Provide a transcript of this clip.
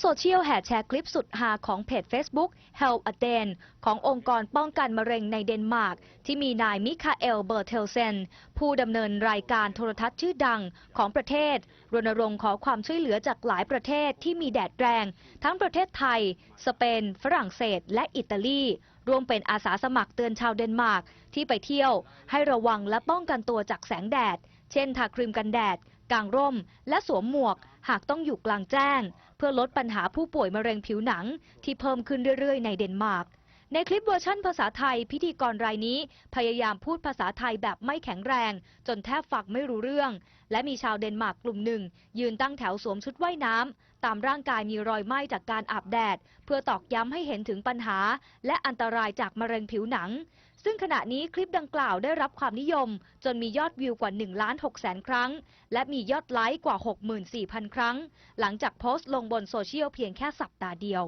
โซเชียลแห่แชร์คลิปสุดฮาของเพจ Facebook Help a d e n ขององค์กรป้องกันมะเร็งในเดนมาร์ก ที่มีนายมิคาเอล เบอร์เทลเซน ผู้ดำเนินรายการโทรทัศน์ชื่อดังของประเทศ รณรงค์ขอความช่วยเหลือจากหลายประเทศที่มีแดดแรง ทั้งประเทศไทย สเปน ฝรั่งเศส และอิตาลีร่วมเป็นอาสาสมัครเตือนชาวเดนมาร์กที่ไปเที่ยว ให้ระวังและป้องกันตัวจากแสงแดด เช่นทาครีมกันแดดกางร่ม และสวมหมวกหากต้องอยู่กลางแจ้ง เพื่อลดปัญหาผู้ป่วยมะเร็งผิวหนังที่เพิ่มขึ้นเรื่อยๆในเดนมาร์ก ในคลิปเวอร์ชั่นภาษาไทย พิธีกรรายนี้ พยายามพูดภาษาไทยแบบไม่แข็งแรง จนแทบฟังไม่รู้เรื่อง และมีชาวเดนมาร์กกลุ่มหนึ่ง ยืนตั้งแถวสวมชุดว่ายน้ำตามร่างกายมีรอยไหม้จากการอาบแดด เพื่อตอกย้ำให้เห็นถึงปัญหา และอันตรายจากมะเร็งผิวหนัง ซึ่งขณะนี้คลิปดังกล่าวได้รับความนิยม จนมียอดวิวกว่า1ล้าน6แสนครั้ง และมียอดไลค์กว่า 64,000 ครั้ง หลังจากโพสต์ลงบนโซเชียลเพียงแค่สัปดาห์เดียว